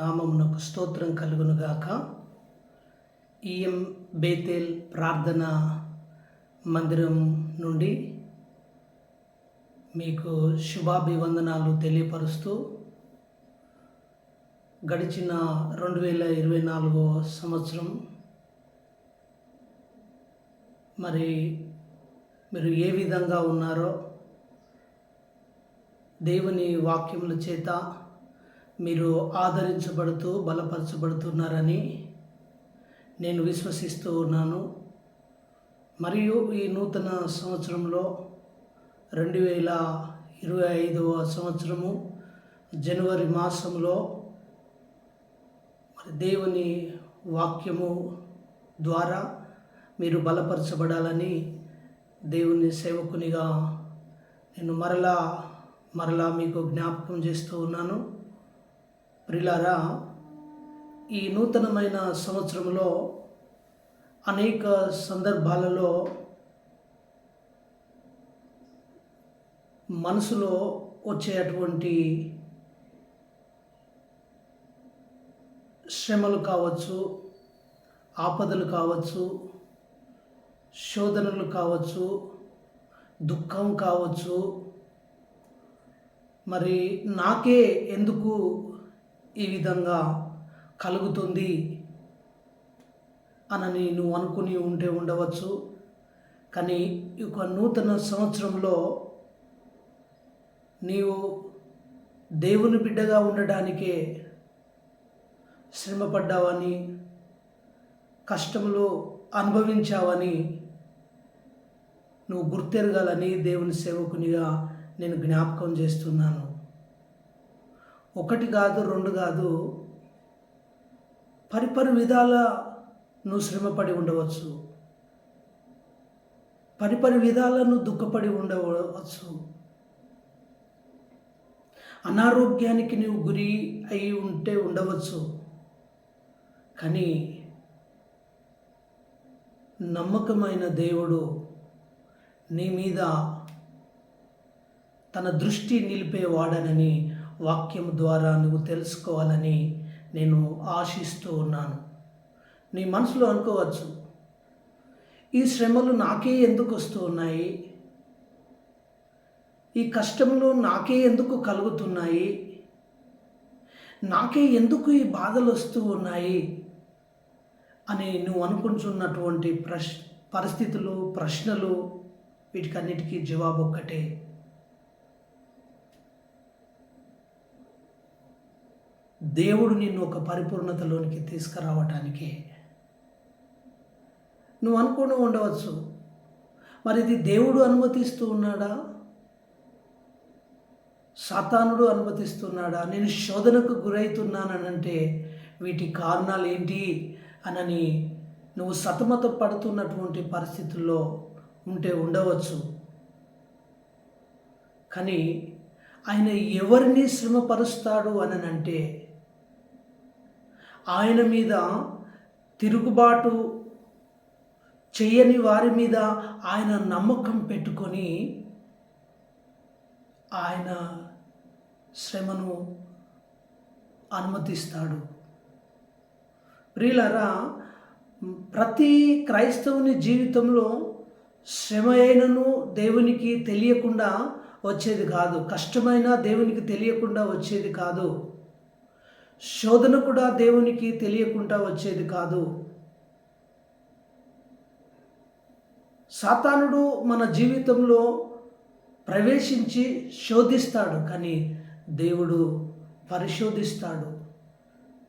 నామమునకు స్తోత్రం కలుగునుగాక. ఈఎం బేతేల్ ప్రార్థన మందిరం నుండి మీకు శుభాభివందనాలు తెలియపరుస్తూ గడిచిన రెండు వేల ఇరవై నాలుగో సంవత్సరం మరి మీరు ఏ విధంగా ఉన్నారో దేవుని వాక్యముల చేత మీరు ఆదరించబడుతూ బలపరచబడుతున్నారని నేను విశ్వసిస్తూ ఉన్నాను. మరియు ఈ నూతన సంవత్సరంలో రెండు వేల ఇరవై ఐదవ సంవత్సరము జనవరి మాసంలో మరి దేవుని వాక్యము ద్వారా మీరు బలపరచబడాలని దేవుని సేవకునిగా నేను మరలా మరలా మీకు జ్ఞాపకం చేస్తూ ఉన్నాను. ప్రిలారా ఈ నూతనమైన సంవత్సరంలో అనేక సందర్భాలలో మనసులో వచ్చేటువంటి శ్రమలు కావచ్చు ఆపదలు కావచ్చు శోధనలు కావచ్చు దుఃఖం కావచ్చు మరి నాకే ఎందుకు ఈ విధంగా కలుగుతుంది అనని నువ్వు అనుకుని ఉంటే ఉండవచ్చు. కానీ ఈ యొక్క నూతన సంవత్సరంలో నీవు దేవుని బిడ్డగా ఉండడానికే శ్రమపడ్డావని కష్టములు అనుభవించావని నువ్వు గుర్తెరగాలని దేవుని సేవకునిగా నేను జ్ఞాపకం చేస్తున్నాను. ఒకటి కాదు రెండు కాదు పరిపరి విధాల నువ్వు శ్రమపడి ఉండవచ్చు. పరిపరి విధాలను దుఃఖపడి ఉండవచ్చు. అనారోగ్యానికి నీవు గురి అయి ఉంటే ఉండవచ్చు. కానీ నమ్మకమైన దేవుడు నీ మీద తన దృష్టి నిలిపేవాడనని వాక్యం ద్వారా నువ్వు తెలుసుకోవాలని నేను ఆశిస్తూ ఉన్నాను. నీ మనసులో అనుకోవచ్చు ఈ శ్రమలు నాకే ఎందుకు వస్తూ ఉన్నాయి? ఈ కష్టములు నాకే ఎందుకు కలుగుతున్నాయి? నాకే ఎందుకు ఈ బాధలు వస్తూ ఉన్నాయి? అని నువ్వు అనుకుంటున్నటువంటి ప్రశ్ పరిస్థితులు ప్రశ్నలు వీటికన్నిటికీ జవాబు ఒక్కటే దేవుడు నిన్ను ఒక పరిపూర్ణతలోనికి తీసుకురావటానికే. నువ్వు అనుకుని ఉండవచ్చు. మరి ఇది దేవుడు అనుమతిస్తూ ఉన్నాడా? సాతానుడు అనుమతిస్తున్నాడా? నేను శోధనకు గురవుతున్నానంటే వీటి కారణాలు ఏంటి అనని నువ్వు సతమత పడుతున్నటువంటి పరిస్థితుల్లో ఉంటే ఉండవచ్చు. కానీ ఆయన ఎవరిని శ్రమపరుస్తాడు అననంటే ఆయన మీద తిరుగుబాటు చేయని వారి మీద ఆయన నమ్మకం పెట్టుకొని ఆయన శ్రమను అనుమతిస్తాడు. ప్రియులరా ప్రతి క్రైస్తవుని జీవితంలో శ్రమ అయినను దేవునికి తెలియకుండా వచ్చేది కాదు. కష్టమైన దేవునికి తెలియకుండా వచ్చేది కాదు. శోధన కూడా దేవునికి తెలియకుండా వచ్చేది కాదు. సాతానుడు మన జీవితంలో ప్రవేశించి శోధిస్తాడు కానీ దేవుడు పరిశోధిస్తాడు.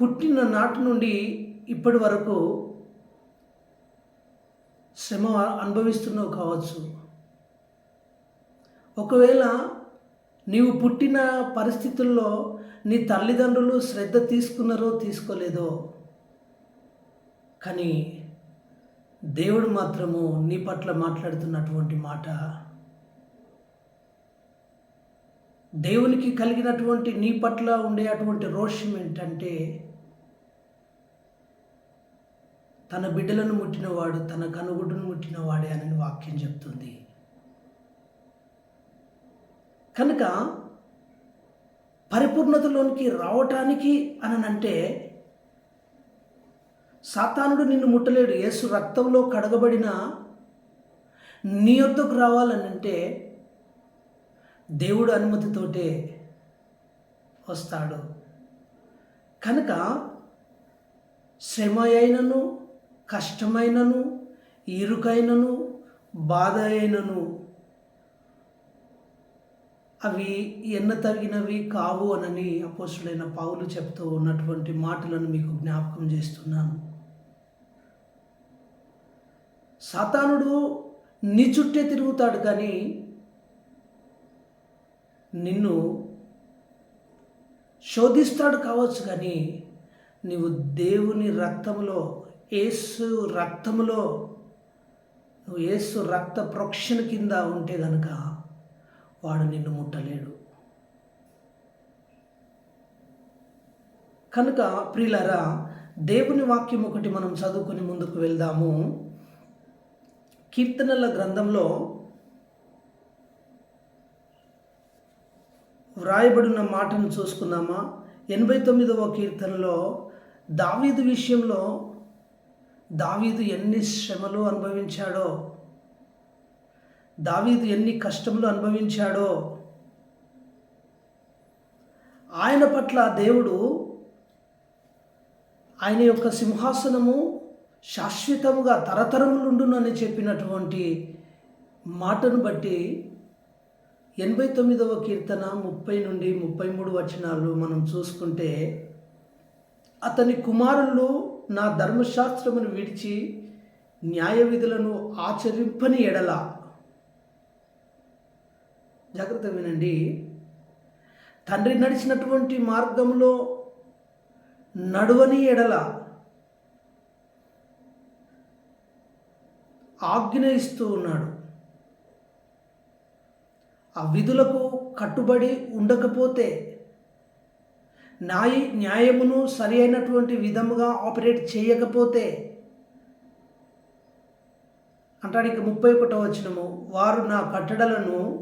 పుట్టిన నాటి నుండి ఇప్పటి వరకు శ్రమ అనుభవిస్తున్నావు కావచ్చు. ఒకవేళ నీవు పుట్టిన పరిస్థితుల్లో నీ తల్లిదండ్రులు శ్రద్ధ తీసుకున్నారో తీసుకోలేదో? కానీ దేవుడు మాత్రము నీ పట్ల మాట్లాడుతున్నటువంటి మాట. దేవునికి కలిగినటువంటి నీ పట్ల ఉండే అటువంటి రోషం ఏంటంటే తన బిడ్డలను ముట్టినవాడు తన కనుగుడ్డును ముట్టినవాడే అని వాక్యం చెప్తుంది. కనుక పరిపూర్ణతలోనికి రావటానికి అననంటే సాతానుడు నిన్ను ముట్టలేడు. యేసు రక్తంలో కడగబడిన నీ వద్దకు రావాలనంటే దేవుడు అనుమతితోటే వస్తాడు. కనుక శ్రమ అయినను కష్టమైనను ఇరుకైనను బాధ అయినను అవి ఎన్న తగినవి కావు అనని అపోసుడైన పావులు చెప్తూ ఉన్నటువంటి మాటలను మీకు జ్ఞాపకం చేస్తున్నాను. సాతానుడు నీ చుట్టే తిరుగుతాడు కానీ నిన్ను శోధిస్తాడు కావచ్చు కానీ నీవు దేవుని రక్తములో ఏసు రక్తములో నువ్వు ఏసు రక్త ప్రోక్షణ కింద ఉంటే గనక వాడు నిన్ను ముట్టలేడు. కనుక ప్రియులరా దేవుని వాక్యం ఒకటి మనం చదువుకుని ముందుకు వెళ్దాము. కీర్తనల గ్రంథంలో వ్రాయబడిన మాటను చూసుకుందామా? ఎనభై తొమ్మిదవ కీర్తనలో దావీదు విషయంలో దావీదు ఎన్ని శ్రమలు అనుభవించాడో దావీదు ఎన్ని కష్టములు అనుభవించాడో. ఆయన పట్ల దేవుడు ఆయన యొక్క సింహాసనము శాశ్వతముగా తరతరములుండునని చెప్పినటువంటి మాటను బట్టి ఎనభై తొమ్మిదవ కీర్తన ముప్పై నుండి ముప్పై మూడు వచనాలు మనం చూసుకుంటే అతని కుమారులు నా ధర్మశాస్త్రమును విడిచి న్యాయ విధులను ఆచరింపని ఎడల జాగ్రత్త వినండి. తండ్రి నడిచినటువంటి మార్గంలో నడువని ఎడల ఆజ్ఞయిస్తూ ఉన్నాడు. ఆ విధులకు కట్టుబడి ఉండకపోతే న్యాయ న్యాయమును సరి అయినటువంటి విధముగా ఆపరేట్ చేయకపోతే అంటాడు ఇక ముప్పై ఒకటో వచ్చినము వారు నా కట్టడలను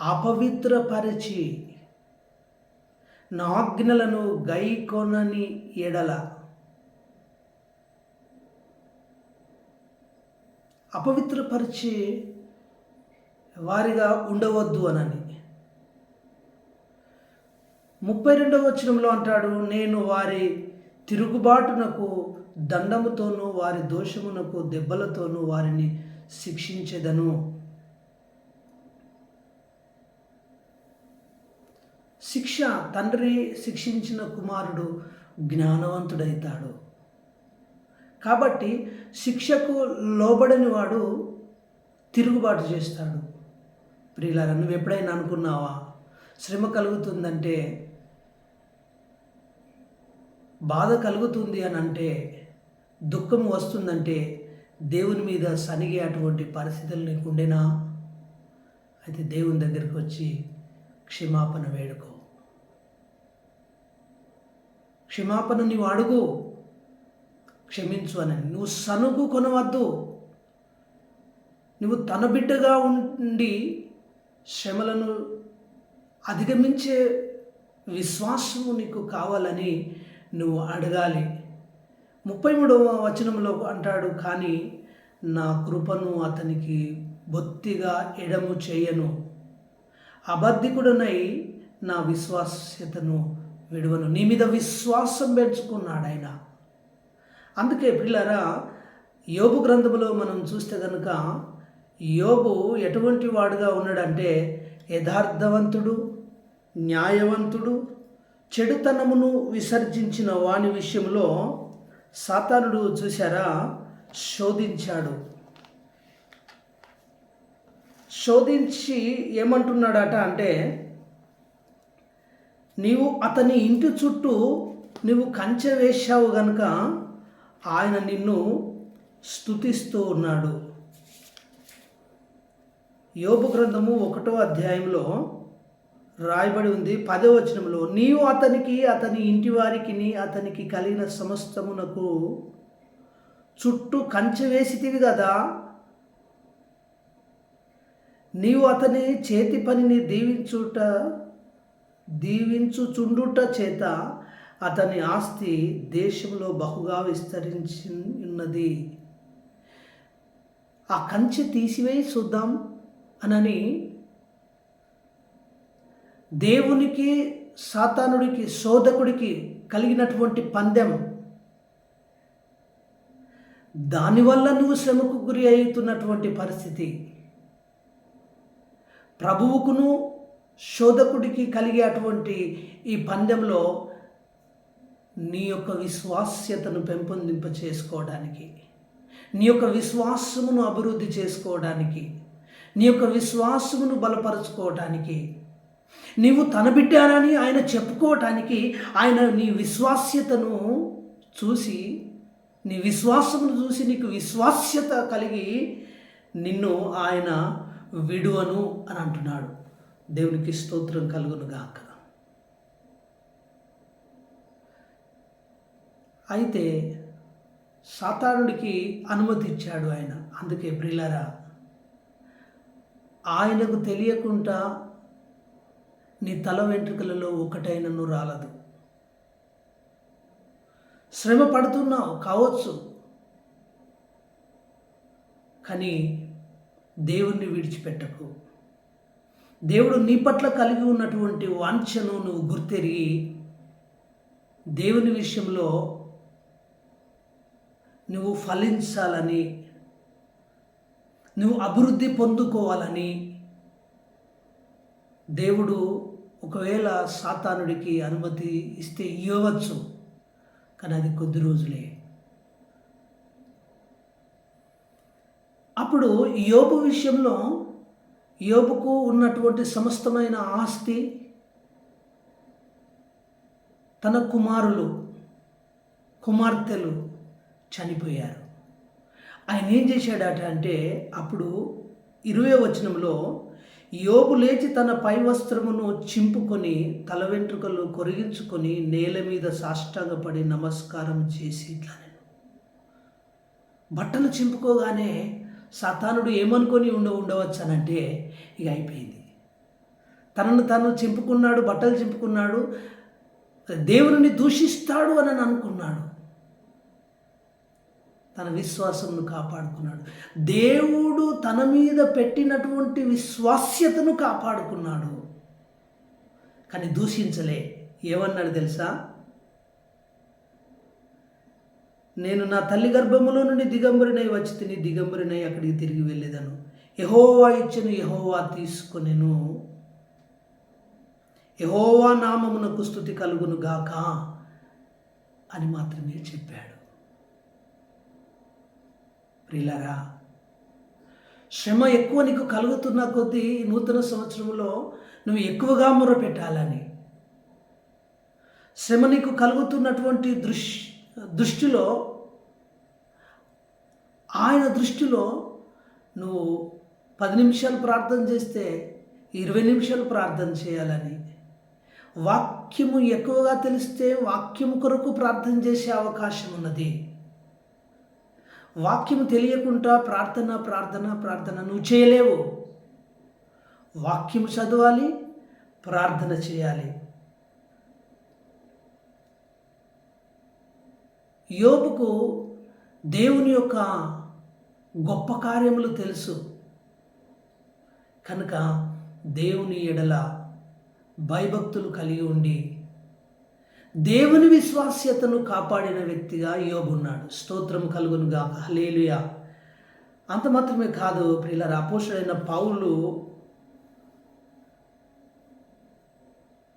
అపవిత్రపరిచి నా గైకొనని ఎడల. అపవిత్రపరిచి వారిగా ఉండవద్దు అనని. ముప్పై రెండవ వచనంలో అంటాడు నేను వారి తిరుగుబాటునకు దండముతోనూ వారి దోషమునకు దెబ్బలతోనూ వారిని శిక్షించెదను. శిక్ష తండ్రి శిక్షించిన కుమారుడు జ్ఞానవంతుడైతాడు. కాబట్టి శిక్షకు లోబడని వాడు తిరుగుబాటు చేస్తాడు. ప్రియులారా నువ్వు ఎప్పుడైనా అనుకున్నావా? శ్రమ కలుగుతుందంటే బాధ కలుగుతుంది అని అంటే దుఃఖం వస్తుందంటే దేవుని మీద సనిగే అటువంటి పరిస్థితులు నీకు ఉండేనా అయితే దేవుని దగ్గరికి వచ్చి క్షమాపణ వేడుకో. క్షమాపణ నీవు అడుగు. క్షమించు అని. నువ్వు సనుగు కొనవద్దు. నువ్వు తన బిడ్డగా ఉండి శ్రమలను అధిగమించే విశ్వాసము నీకు కావాలని నువ్వు అడగాలి. ముప్పై మూడవ వచనంలో అంటాడు కానీ నా కృపను అతనికి బొత్తిగా ఎడము చేయను. అబద్ధికుడనై నా విశ్వాస్యతను విడువను. నీ మీద విశ్వాసం పెంచుకున్నాడు ఆయన. అందుకే పిల్లరా యోబు గ్రంథములో మనం చూస్తే కనుక యోబు ఎటువంటి వాడుగా ఉన్నాడంటే యథార్థవంతుడు న్యాయవంతుడు చెడుతనమును విసర్జించిన వాని విషయంలో సాతానుడు చూశారా శోధించాడు. శోధించి ఏమంటున్నాడట అంటే నీవు అతని ఇంటి చుట్టూ నువ్వు కంచె వేశావు గనుక ఆయన నిన్ను స్థుతిస్తూ ఉన్నాడు. యోపు గ్రంథము ఒకటో అధ్యాయంలో రాయబడి ఉంది. పదో వచనంలో నీవు అతనికి అతని ఇంటి వారికి అతనికి కలిగిన సమస్తమునకు చుట్టూ కంచె వేసితివి కదా నీవు అతని చేతి పనిని దీవించుట దీవించుచుండుట చేత అతని ఆస్తి దేశంలో బహుగా విస్తరించి ఉన్నది ఆ కంచె తీసివేయి చూద్దాం అనని దేవునికి సాతానుడికి శోధకుడికి కలిగినటువంటి పందెం. దానివల్ల నువ్వు శ్రమకు గురి అవుతున్నటువంటి పరిస్థితి. ప్రభువుకును శోధకుడికి కలిగే అటువంటి ఈ పందెంలో నీ యొక్క విశ్వాస్యతను పెంపొందింప చేసుకోవడానికి నీ యొక్క విశ్వాసమును అభివృద్ధి చేసుకోవడానికి నీ యొక్క విశ్వాసమును బలపరచుకోవడానికి నీవు తన బిడ్డానని ఆయన చెప్పుకోవటానికి ఆయన నీ విశ్వాస్యతను చూసి నీ విశ్వాసమును చూసి నీకు విశ్వాస్యత కలిగి నిన్ను ఆయన విడువను అని అంటున్నాడు. దేవునికి స్తోత్రం కలుగును గాక అయితే సాతానుడికి అనుమతి ఇచ్చాడు ఆయన. అందుకే ప్రిలరా ఆయనకు తెలియకుండా నీ తల వెంట్రుకలలో ఒకటైనను రాలదు. శ్రమ పడుతున్నావు కావచ్చు. కానీ దేవుణ్ణి విడిచిపెట్టకు. దేవుడు నీ పట్ల కలిగి ఉన్నటువంటి వాంఛను నువ్వు గుర్తెరిగి దేవుని విషయంలో నువ్వు ఫలించాలని నువ్వు అభివృద్ధి పొందుకోవాలని దేవుడు ఒకవేళ సాతానుడికి అనుమతి ఇస్తే ఇవ్వచ్చు కానీ అది కొద్ది రోజులే. అప్పుడు యోబు విషయంలో యోబుకు ఉన్నటువంటి సమస్తమైన ఆస్తి తన కుమారులు కుమార్తెలు చనిపోయారు. ఆయన ఏం చేశాడట అంటే అప్పుడు ఇరవై వచనంలో యోబు లేచి తన పై వస్త్రమును చింపుకొని తల వెంట్రుకలు కొరిగించుకొని నేల మీద సాష్టాంగపడి నమస్కారం చేసి ఇట్లా నేను బట్టలు చింపుకోగానే సతానుడు ఏమనుకొని ఉండ ఉండవచ్చనంటే ఇక అయిపోయింది. తనను తను చింపుకున్నాడు బట్టలు చింపుకున్నాడు దేవుని దూషిస్తాడు అని అనుకున్నాడు. తన విశ్వాసమును కాపాడుకున్నాడు. దేవుడు తన మీద పెట్టినటువంటి విశ్వాస్యతను కాపాడుకున్నాడు. కానీ దూషించలే. ఏమన్నాడు తెలుసా? నేను నా తల్లి గర్భములో నుండి దిగంబరినై వచ్చి తిని దిగంబరినై అక్కడికి తిరిగి వెళ్ళేదను. యహోవా ఇచ్చిన యహోవా తీసుకొనెను. యహోవా నామమునకు స్థుతి కలుగును గాక అని మాత్రమే చెప్పాడు. ప్రిలరా శ్రమ ఎక్కువ నీకు కలుగుతున్న కొద్దీ నూతన సంవత్సరంలో నువ్వు ఎక్కువగా మొరపెట్టాలని. శ్రమ నీకు కలుగుతున్నటువంటి దృశ్య దృష్టిలో ఆయన దృష్టిలో నువ్వు పది నిమిషాలు ప్రార్థన చేస్తే ఇరవై నిమిషాలు ప్రార్థన చేయాలని. వాక్యము ఎక్కువగా తెలిస్తే వాక్యము కొరకు ప్రార్థన చేసే అవకాశం ఉన్నది. వాక్యము తెలియకుండా ప్రార్థన ప్రార్థన ప్రార్థన నువ్వు చేయలేవు. వాక్యం చదవాలి ప్రార్థన చేయాలి. యోబుకు దేవుని యొక్క గొప్ప కార్యములు తెలుసు. కనుక దేవుని ఎడల భయభక్తులు కలిగి ఉండి దేవుని విశ్వాస్యతను కాపాడిన వ్యక్తిగా యోబున్నాడు స్తోత్రం కలుగునుగా హలేలుయా అంత మాత్రమే కాదు ప్రియుల అపోషుడైన పౌలు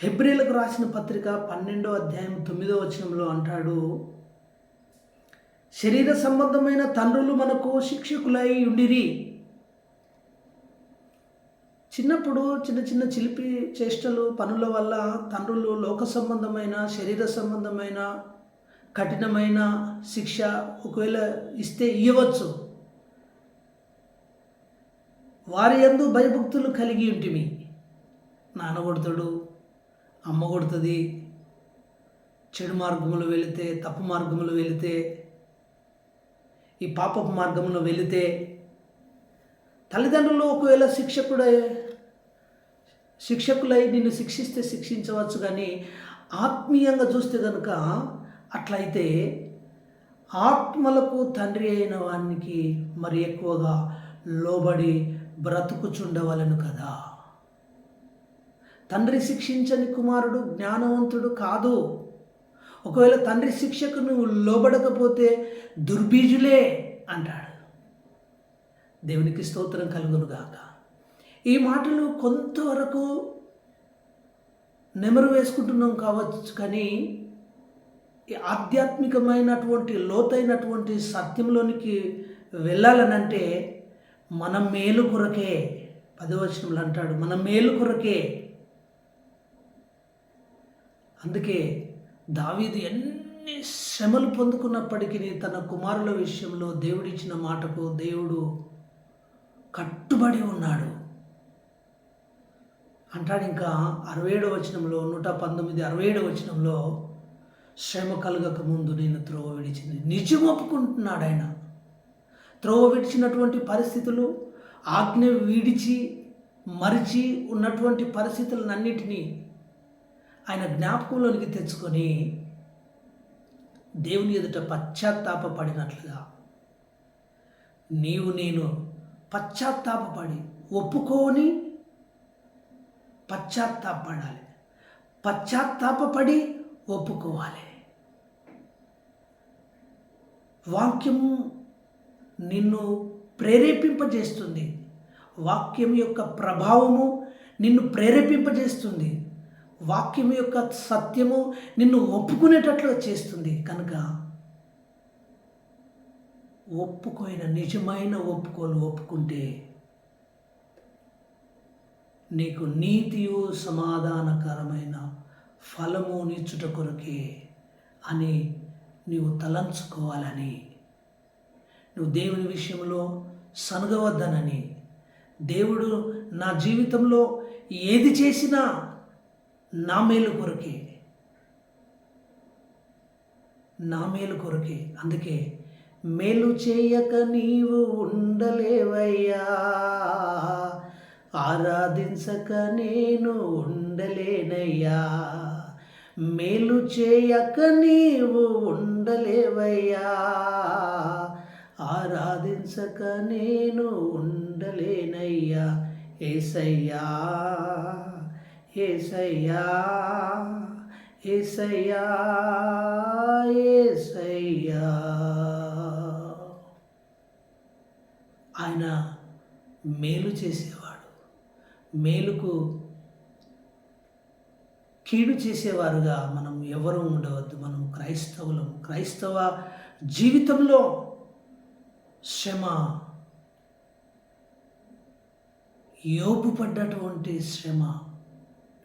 హెబ్రిలకు రాసిన పత్రిక పన్నెండో అధ్యాయం తొమ్మిదో వచనంలో అంటాడు శరీర సంబంధమైన తండ్రులు మనకు శిక్షకులై ఉండిరి. చిన్నప్పుడు చిన్న చిన్న చిలిపి చేష్టలు పనుల వల్ల తండ్రులు లోక సంబంధమైన శరీర సంబంధమైన కఠినమైన శిక్ష ఒకవేళ ఇస్తే ఇవ్వచ్చు వారి ఎందు భయభక్తులు కలిగి ఉంటిమి. నాన్న కొడతాడు అమ్మ కొడుతుంది చెడు మార్గములు వెళితే తప్పు మార్గములు వెళితే ఈ పాపపు మార్గంలో వెళితే తల్లిదండ్రులు ఒకవేళ శిక్షకుడే శిక్షకులై నిన్ను శిక్షిస్తే శిక్షించవచ్చు కానీ ఆత్మీయంగా చూస్తే కనుక అట్లయితే ఆత్మలకు తండ్రి అయిన వానికి మరి ఎక్కువగా లోబడి బ్రతుకుచుండవలను కదా. తండ్రి శిక్షించని కుమారుడు జ్ఞానవంతుడు కాదు. ఒకవేళ తండ్రి శిక్షకు నువ్వు లోబడకపోతే దుర్బీజులే అంటాడు. దేవునికి స్తోత్రం కలుగును గాక ఈ మాటలు కొంతవరకు నెమరు వేసుకుంటున్నాం కావచ్చు కానీ ఈ ఆధ్యాత్మికమైనటువంటి లోతైనటువంటి సత్యంలోనికి వెళ్ళాలనంటే మన మేలు కొరకే పదవచనంలో అంటాడు మన మేలు కొరకే. అందుకే దావీదు ఎన్ని శ్రమలు పొందుకున్నప్పటికీ తన కుమారుల విషయంలో దేవుడిచ్చిన మాటకు దేవుడు కట్టుబడి ఉన్నాడు. అంటాడు ఇంకా అరవై ఏడవ వచనంలో నూట పంతొమ్మిది అరవై ఏడవ వచనంలో శ్రమ కలగక ముందు నేను త్రోవ విడిచింది. నిజం ఒప్పుకుంటున్నాడు ఆయన. త్రోవ విడిచినటువంటి పరిస్థితులు ఆజ్ఞ విడిచి మరిచి ఉన్నటువంటి పరిస్థితులన్నిటినీ ఆయన జ్ఞాపకంలోనికి తెచ్చుకొని దేవుని ఎదుట పశ్చాత్తాపడినట్లుగా నీవు నేను పశ్చాత్తాపడి ఒప్పుకొని పశ్చాత్తాపడాలి పశ్చాత్తాపడి ఒప్పుకోవాలి. వాక్యం నిన్ను ప్రేరేపింపజేస్తుంది. వాక్యం యొక్క ప్రభావము నిన్ను ప్రేరేపింపజేస్తుంది. వాక్యం యొక్క సత్యము నిన్ను ఒప్పుకునేటట్లు చేస్తుంది. కనుక ఒప్పుకోయిన నిజమైన ఒప్పుకోలు ఒప్పుకుంటే నీకు నీతియు సమాధానకరమైన ఫలము నిచ్చుట కొరకే అని నీవు తలంచుకోవాలని నువ్వు దేవుని విషయంలో సనగవద్దనని దేవుడు నా జీవితంలో ఏది చేసినా నా మేలు కొరకే. నా మేలు కొరకే. అందుకే మేలు చేయక నీవు ఉండలేవయ్యా. ఆరాధించక నేను ఉండలేనయ్యా. మేలు చేయక నీవు ఉండలేవయ్యా. ఆరాధించక నేను ఉండలేనయ్యా. ఏసయ్యా. ఏసయ్యా ఏసయ్యా ఏసయ్యా. ఆయన మేలు చేసేవాడు మేలుకు కీడు చేసేవారుగా మనం ఎవరు ఉండవద్దు. మనం క్రైస్తవులం క్రైస్తవ జీవితంలో శ్రమ యోపు పడ్డటువంటి శ్రమ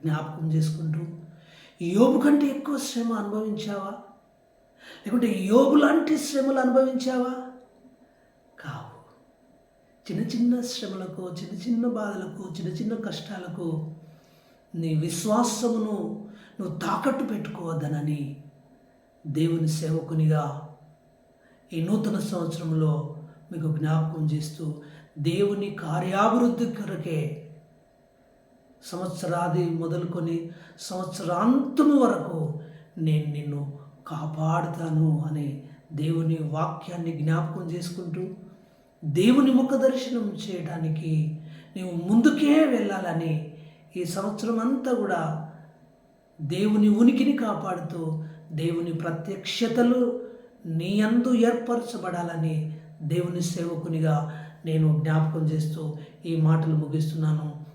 జ్ఞాపకం చేసుకుంటూ యోబు కంటే ఎక్కువ శ్రమ అనుభవించావా? లేకుంటే యోబు లాంటి శ్రమలు అనుభవించావా? కావు. చిన్న చిన్న శ్రమలకు చిన్న చిన్న బాధలకు చిన్న చిన్న కష్టాలకు నీ విశ్వాసమును నువ్వు తాకట్టు పెట్టుకోవద్దనని దేవుని సేవకునిగా ఈ నూతన సంవత్సరంలో మీకు జ్ఞాపకం చేస్తూ దేవుని కార్యాభివృద్ధి కొరకే సంవత్సరాది మొదలుకొని సంవత్సరాంతము వరకు నేను నిన్ను కాపాడుతాను అనే దేవుని వాక్యాన్ని జ్ఞాపకం చేసుకుంటూ దేవుని ముఖ దర్శనం చేయడానికి నీవు ముందుకే వెళ్ళాలని ఈ సంవత్సరం అంతా కూడా దేవుని ఉనికిని కాపాడుతూ దేవుని ప్రత్యక్షతలు నీ అందు ఏర్పరచబడాలని దేవుని సేవకునిగా నేను జ్ఞాపకం చేస్తూ ఈ మాటలు ముగిస్తున్నాను.